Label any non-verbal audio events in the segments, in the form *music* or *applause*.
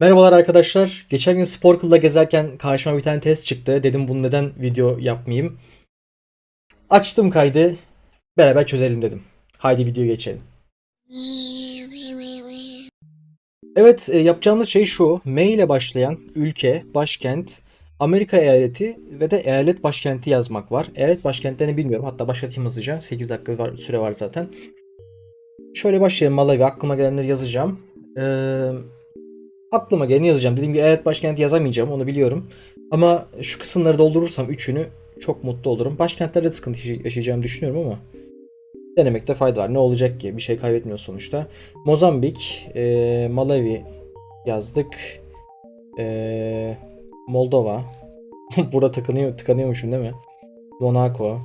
Merhabalar arkadaşlar. Geçen gün Sporkle'da gezerken karşıma bir tane test çıktı. Dedim bunu neden video yapmayayım. Açtım kaydı. Beraber çözelim dedim. Haydi video geçelim. Evet e, yapacağımız şey şu. M ile başlayan ülke, başkent, Amerika eyaleti ve de eyalet başkenti yazmak var. Eyalet başkentlerini bilmiyorum. Hatta başlatayım hızlıca. 8 dakika var, süre var zaten. Şöyle başlayalım. Malawi aklıma gelenleri yazacağım. Eee aklıma geleni yazacağım. Dediğim gibi eyalet başkenti yazamayacağım onu biliyorum. Ama şu kısımları doldurursam üçünü çok mutlu olurum. Başkentlerde sıkıntı yaşayacağımı düşünüyorum ama denemekte fayda var. Ne olacak ki? Bir şey kaybetmiyoruz sonuçta. Mozambik, e, Malawi yazdık. E, Moldova. *laughs* Burada tıkanıyor, tıkanıyormuşum değil mi? Monaco.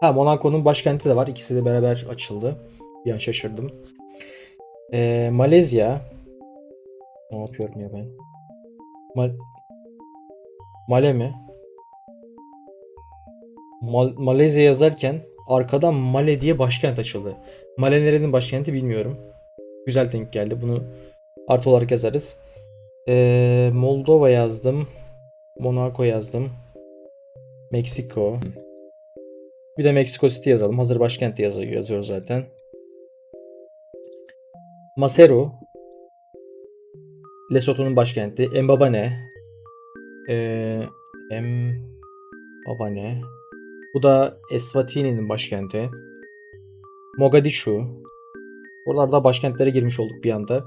Ha Monaco'nun başkenti de var. İkisi de beraber açıldı. Bir an şaşırdım. E, Malezya. Ne yapıyorum ya ben? Mal Male mi? Mal Malezya yazarken arkadan Male diye başkent açıldı. Male nerenin başkenti bilmiyorum. Güzel denk geldi. Bunu artı olarak yazarız. Ee, Moldova yazdım. Monaco yazdım. Meksiko. Bir de Meksiko City yazalım. Hazır başkent yazıyor, yazıyor zaten. Maseru. Lesotho'nun başkenti. Mbabane. Ee, Mbabane. Bu da Eswatini'nin başkenti. Mogadishu. Buralarda başkentlere girmiş olduk bir anda.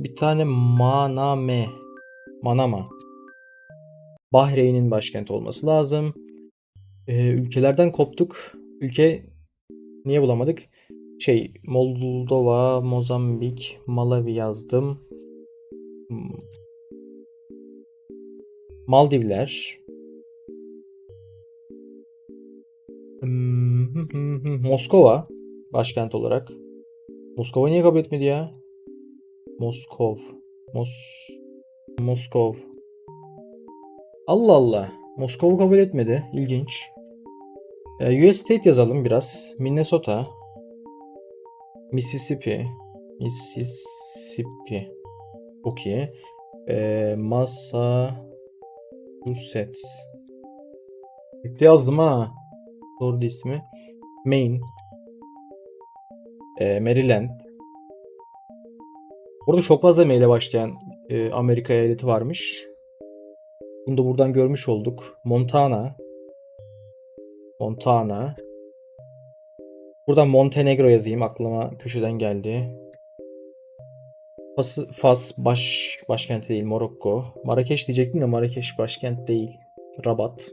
Bir tane Maname. Manama. Bahreyn'in başkenti olması lazım. Ee, ülkelerden koptuk. Ülke niye bulamadık? Şey Moldova, Mozambik, Malawi yazdım. Maldivler. Hmm, *laughs* Moskova başkent olarak. Moskova niye kabul etmedi ya? Moskov. Mos Moskov. Allah Allah. Moskov'u kabul etmedi. İlginç. Ee, US State yazalım biraz. Minnesota. Mississippi. Mississippi. Çok iyi. Ee, Massachusetts. Yazdım ha. Doğru ismi. Maine. Ee, Maryland. Burada çok fazla M ile başlayan e, Amerika eyaleti varmış. Bunu da buradan görmüş olduk. Montana. Montana. Buradan Montenegro yazayım. Aklıma köşeden geldi. Fas, Fas baş, başkenti değil. Morokko. Marrakeş diyecektim de Marrakeş başkent değil. Rabat.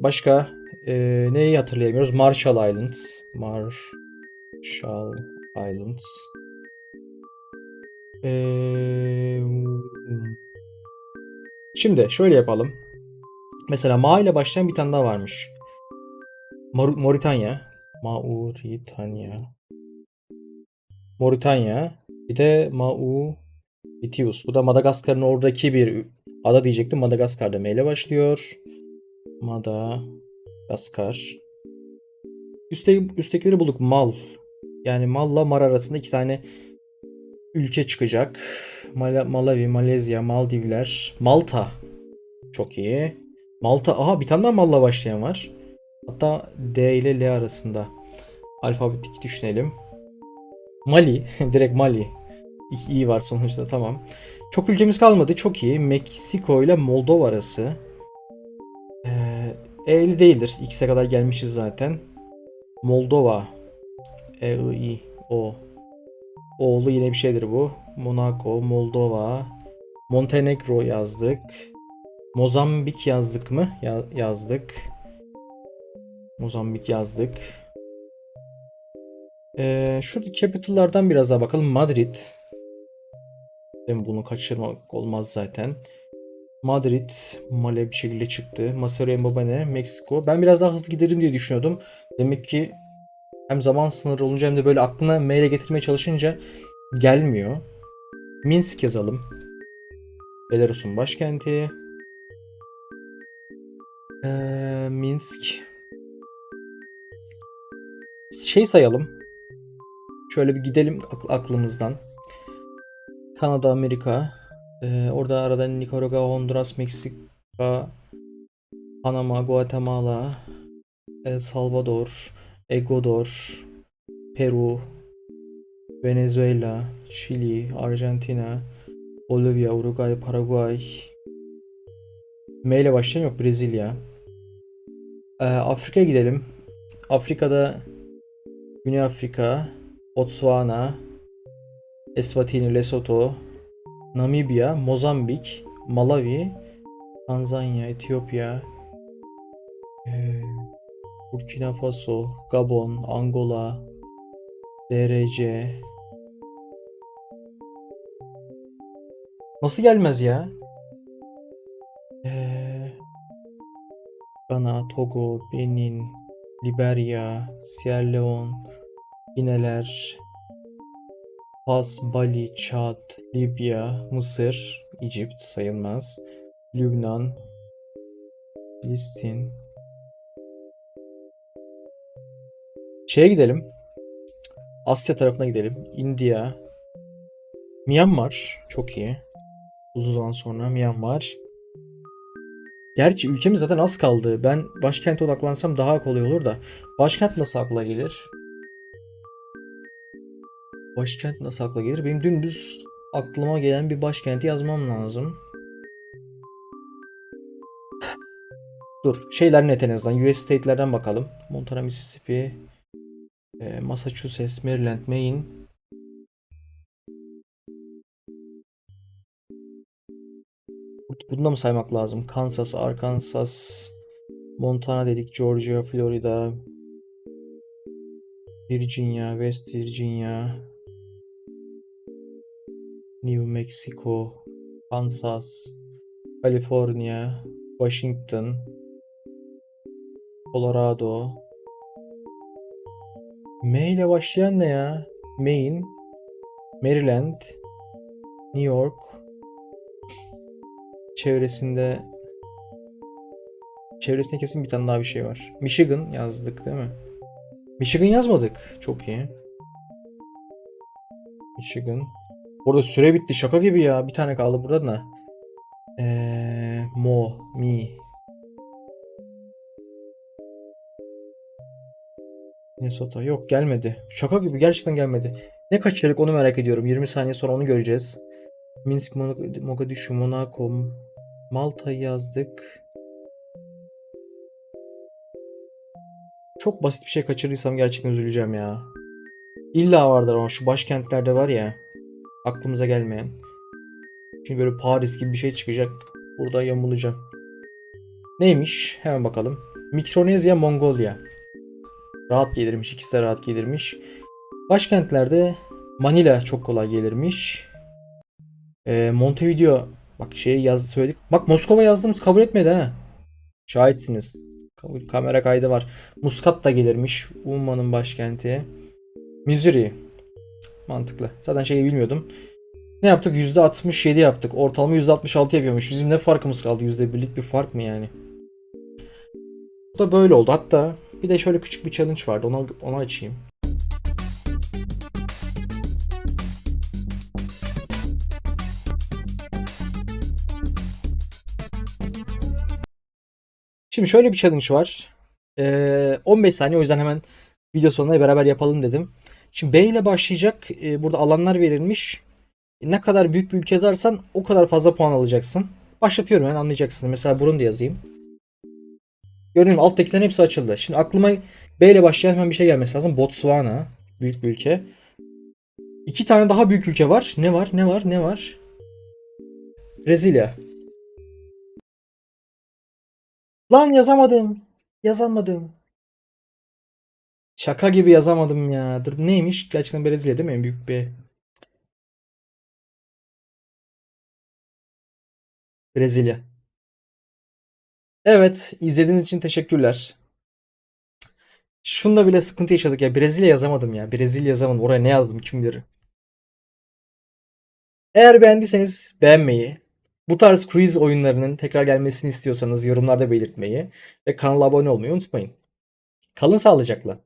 Başka e, neyi hatırlayamıyoruz? Marshall Islands. Marshall Islands. Eee, Şimdi şöyle yapalım. Mesela Ma ile başlayan bir tane daha varmış. Mar- Moritanya. Mauritanya. Moritanya. Bir de Mauritius. Bu da Madagaskar'ın oradaki bir ada diyecektim. Madagaskar'da M ile başlıyor. Madagaskar. Üstte, üsttekileri bulduk. Mal. Yani Mal'la Mar arasında iki tane ülke çıkacak. Mal Malawi, Malezya, Maldivler, Malta. Çok iyi. Malta. Aha bir tane daha Mal'la başlayan var. Hatta D ile L arasında. Alfabetik düşünelim. Mali. *laughs* Direkt Mali. İyi var sonuçta tamam. Çok ülkemiz kalmadı. Çok iyi. Meksiko ile Moldova arası. Ee, E'li değildir. X'e kadar gelmişiz zaten. Moldova. E, I, I, O. Oğlu yine bir şeydir bu. Monaco, Moldova, Montenegro yazdık. Mozambik yazdık mı? Ya- yazdık. Mozambik yazdık. Ee, şurada capital'lardan biraz daha bakalım. Madrid. Ben bunu kaçırmak olmaz zaten. Madrid, Male bir şekilde çıktı. Maseru Mbabane, Meksiko. Ben biraz daha hızlı giderim diye düşünüyordum. Demek ki hem zaman sınırı olunca hem de böyle aklına maile getirmeye çalışınca gelmiyor. Minsk yazalım. Belarus'un başkenti. Ee, Minsk. Şey sayalım. Şöyle bir gidelim ak- aklımızdan. Kanada, Amerika. Ee, orada arada Nikaragua, Honduras, Meksika, Panama, Guatemala, El Salvador, Ecuador, Peru, Venezuela, Şili, Arjantina, Bolivya, Uruguay, Paraguay. M ile başlayan yok Brezilya. Ee, Afrika'ya gidelim. Afrika'da Güney Afrika, Botswana, Eswatini, Lesotho, Namibya, Mozambik, Malawi, Tanzanya, Etiyopya, ee, Burkina Faso, Gabon, Angola, DRC. Nasıl gelmez ya? Ee, Ghana, Togo, Benin, Liberya, Sierra Leone, Gineler, Fas, Bali, Çad, Libya, Mısır, Egypt sayılmaz, Lübnan, Filistin. Şeye gidelim. Asya tarafına gidelim. India, Myanmar çok iyi. Uzun zaman sonra Myanmar. Gerçi ülkemiz zaten az kaldı. Ben başkente odaklansam daha kolay olur da. Başkent nasıl akla gelir? Başkent nasıl akla gelir? Benim dümdüz aklıma gelen bir başkenti yazmam lazım. Dur. Şeyler net en azından. US state'lerden bakalım. Montana, Mississippi, e, Massachusetts, Maryland, Maine. Bunu da mı saymak lazım? Kansas, Arkansas, Montana dedik, Georgia, Florida, Virginia, West Virginia, New Mexico, Kansas, California, Washington, Colorado. M ile başlayan ne ya? Maine, Maryland, New York, çevresinde çevresinde kesin bir tane daha bir şey var. Michigan yazdık değil mi? Michigan yazmadık. Çok iyi. Michigan. Burada süre bitti. Şaka gibi ya. Bir tane kaldı burada da. Ee, Mo, Mi. Minnesota. Yok gelmedi. Şaka gibi gerçekten gelmedi. Ne kaçırdık onu merak ediyorum. 20 saniye sonra onu göreceğiz. Minsk, Mogadishu, Monaco, Malta'yı yazdık. Çok basit bir şey kaçırdıysam gerçekten üzüleceğim ya. İlla vardır ama şu başkentlerde var ya. Aklımıza gelmeyen. Şimdi böyle Paris gibi bir şey çıkacak. Burada yamulacağım. Neymiş? Hemen bakalım. Mikronezya, Mongolia. Rahat gelirmiş. İkisi de rahat gelirmiş. Başkentlerde Manila çok kolay gelirmiş. Ee, Montevideo bak şeyi yazdı söyledik. Bak Moskova yazdığımız kabul etmedi ha. Şahitsiniz. Kamera kaydı var. Muscat da gelirmiş. Umman'ın başkenti. Missouri. Mantıklı. Zaten şeyi bilmiyordum. Ne yaptık? %67 yaptık. Ortalama %66 yapıyormuş. Bizim ne farkımız kaldı? %1'lik bir fark mı yani? Bu da böyle oldu. Hatta bir de şöyle küçük bir challenge vardı. Onu, onu açayım. Şimdi şöyle bir challenge var. Ee, 15 saniye o yüzden hemen video sonuna beraber yapalım dedim. Şimdi B ile başlayacak. Ee, burada alanlar verilmiş. Ne kadar büyük bir ülke yazarsan o kadar fazla puan alacaksın. Başlatıyorum ben anlayacaksın. Mesela Burundi yazayım. Gördüğün gibi alttakilerin hepsi açıldı. Şimdi aklıma B ile başlayan hemen bir şey gelmesi lazım. Botswana. Büyük bir ülke. İki tane daha büyük ülke var. Ne var? Ne var? Ne var? Brezilya. Lan yazamadım. Yazamadım. Şaka gibi yazamadım ya. Dur neymiş? Gerçekten Brezilya değil mi? En büyük bir. Brezilya. Evet, izlediğiniz için teşekkürler. Şunda bile sıkıntı yaşadık ya. Brezilya yazamadım ya. Brezilya yazamadım. Oraya ne yazdım kim bilir. Eğer beğendiyseniz beğenmeyi, bu tarz quiz oyunlarının tekrar gelmesini istiyorsanız yorumlarda belirtmeyi ve kanala abone olmayı unutmayın. Kalın sağlıcakla.